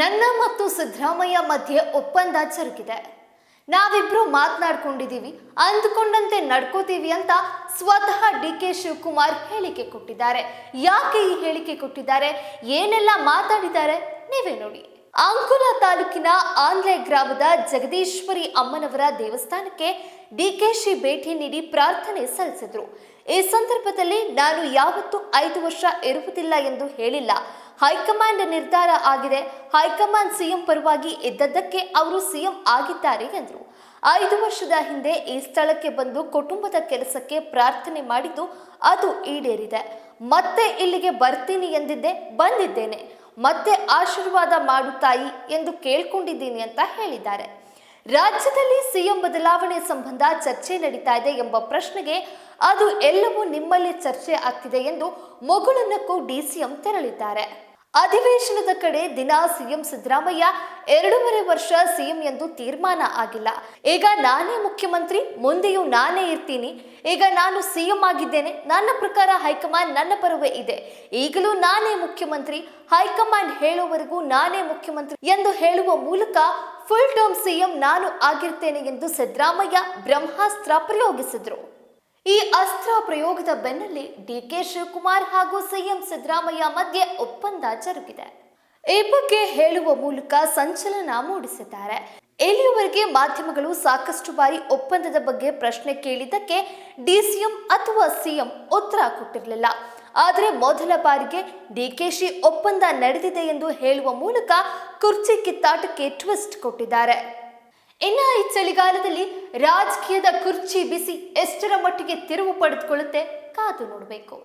ನನ್ನ ಮತ್ತು ಸಿದ್ದರಾಮಯ್ಯ ಮಧ್ಯೆ ಒಪ್ಪಂದ ಜರುಗಿದೆ ನಾವಿಬ್ರು ಮಾತನಾಡ್ಕೊಂಡಿದ್ದೀವಿ ಅಂದುಕೊಂಡಂತೆ ನಡ್ಕೋತೀವಿ ಅಂತ ಸ್ವತಃ ಡಿ ಕೆ ಶಿವಕುಮಾರ್ ಹೇಳಿಕೆ ಕೊಟ್ಟಿದ್ದಾರೆ. ಯಾಕೆ ಈ ಹೇಳಿಕೆ ಕೊಟ್ಟಿದ್ದಾರೆ? ಏನೆಲ್ಲ ಮಾತಾಡಿದ್ದಾರೆ? ನೀವೇ ನೋಡಿ. ಅಂಕುಲ ತಾಲೂಕಿನ ಆನ್ಲೆ ಗ್ರಾಮದ ಜಗದೀಶ್ವರಿ ಅಮ್ಮನವರ ದೇವಸ್ಥಾನಕ್ಕೆ ಡಿ ಕೆ ಶಿ ಭೇಟಿ ನೀಡಿ ಪ್ರಾರ್ಥನೆ ಸಲ್ಲಿಸಿದ್ರು. ಈ ಸಂದರ್ಭದಲ್ಲಿ ನಾನು ಯಾವತ್ತೂ ಐದು ವರ್ಷ ಇರುವುದಿಲ್ಲ ಎಂದು ಹೇಳಿಲ್ಲ. ಹೈಕಮಾಂಡ್ ನಿರ್ಧಾರ ಆಗಿದೆ. ಹೈಕಮಾಂಡ್ ಸಿಎಂ ಪರವಾಗಿ ಇದ್ದದ್ದಕ್ಕೆ ಅವರು ಸಿಎಂ ಆಗಿದ್ದಾರೆ ಎಂದರು. ಐದು ವರ್ಷದ ಹಿಂದೆ ಈ ಸ್ಥಳಕ್ಕೆ ಬಂದು ಕುಟುಂಬದ ಕೆಲಸಕ್ಕೆ ಪ್ರಾರ್ಥನೆ ಮಾಡಿದ್ದು ಅದು ಈಡೇರಿದೆ. ಮತ್ತೆ ಇಲ್ಲಿಗೆ ಬರ್ತೀನಿ ಎಂದಿದ್ದೆ, ಬಂದಿದ್ದೇನೆ. ಮತ್ತೆ ಆಶೀರ್ವಾದ ಮಾಡು ತಾಯಿ ಎಂದು ಕೇಳ್ಕೊಂಡಿದ್ದೀನಿ ಅಂತ ಹೇಳಿದ್ದಾರೆ. ರಾಜ್ಯದಲ್ಲಿ ಸಿಎಂ ಬದಲಾವಣೆ ಸಂಬಂಧ ಚರ್ಚೆ ನಡೀತಾ ಇದೆ ಎಂಬ ಪ್ರಶ್ನೆಗೆ ಅದು ಎಲ್ಲವೂ ನಿಮ್ಮಲ್ಲಿ ಚರ್ಚೆ ಆಗ್ತಿದೆ ಎಂದು ಮೊಗುಳನ್ನಕ್ಕೂ ಡಿಸಿಎಂ ತೆರಳಿದ್ದಾರೆ. ಅಧಿವೇಶನದ ಕಡೆ ದಿನ ಸಿಎಂ ಸಿದ್ದರಾಮಯ್ಯ ಎರಡೂವರೆ ವರ್ಷ ಸಿಎಂ ಎಂದು ತೀರ್ಮಾನ ಆಗಿಲ್ಲ. ಈಗ ನಾನೇ ಮುಖ್ಯಮಂತ್ರಿ, ಮುಂದೆಯೂ ನಾನೇ ಇರ್ತೀನಿ. ಈಗ ನಾನು ಸಿಎಂ ಆಗಿದ್ದೇನೆ. ನನ್ನ ಪ್ರಕಾರ ಹೈಕಮಾಂಡ್ ನನ್ನ ಪರವೇ ಇದೆ. ಈಗಲೂ ನಾನೇ ಮುಖ್ಯಮಂತ್ರಿ, ಹೈಕಮಾಂಡ್ ಹೇಳುವವರೆಗೂ ನಾನೇ ಮುಖ್ಯಮಂತ್ರಿ ಎಂದು ಹೇಳುವ ಮೂಲಕ ಫುಲ್ ಟರ್ಮ್ ಸಿಎಂ ನಾನು ಆಗಿರ್ತೇನೆ ಎಂದು ಸಿದ್ದರಾಮಯ್ಯ ಬ್ರಹ್ಮಾಸ್ತ್ರ ಪ್ರಯೋಗಿಸಿದ್ರು. ಈ ಅಸ್ತ್ರ ಪ್ರಯೋಗದ ಬೆನ್ನಲ್ಲೇ ಡಿಕೆ ಶಿವಕುಮಾರ್ ಹಾಗೂ ಸಿಎಂ ಸಿದ್ದರಾಮಯ್ಯ ಮಧ್ಯೆ ಒಪ್ಪಂದ ಜರುಗಿದೆ. ಈ ಬಗ್ಗೆ ಹೇಳುವ ಮೂಲಕ ಸಂಚಲನ ಮೂಡಿಸಿದ್ದಾರೆ. ಇಲ್ಲಿಯವರೆಗೆ ಮಾಧ್ಯಮಗಳು ಸಾಕಷ್ಟು ಬಾರಿ ಒಪ್ಪಂದದ ಬಗ್ಗೆ ಪ್ರಶ್ನೆ ಕೇಳಿದ್ದಕ್ಕೆ ಡಿಸಿಎಂ ಅಥವಾ ಸಿಎಂ ಉತ್ತರ ಕೊಟ್ಟಿರಲಿಲ್ಲ. ಆದರೆ ಮೊದಲ ಬಾರಿಗೆ ಡಿಕೆಶಿ ಒಪ್ಪಂದ ನಡೆದಿದೆ ಎಂದು ಹೇಳುವ ಮೂಲಕ ಕುರ್ಚಿ ಕಿತ್ತಾಟಕ್ಕೆ ಟ್ವಿಸ್ಟ್ ಕೊಟ್ಟಿದ್ದಾರೆ. ಇನ್ನ ಈ ಚಳಿಗಾಲದಲ್ಲಿ ರಾಜಕೀಯದ ಕುರ್ಚಿ ಬಿಸಿ ಎಷ್ಟರ ಮಟ್ಟಿಗೆ ತಿರುವು ಪಡೆದುಕೊಳ್ಳುತ್ತೆ ಕಾದು ನೋಡಬೇಕು.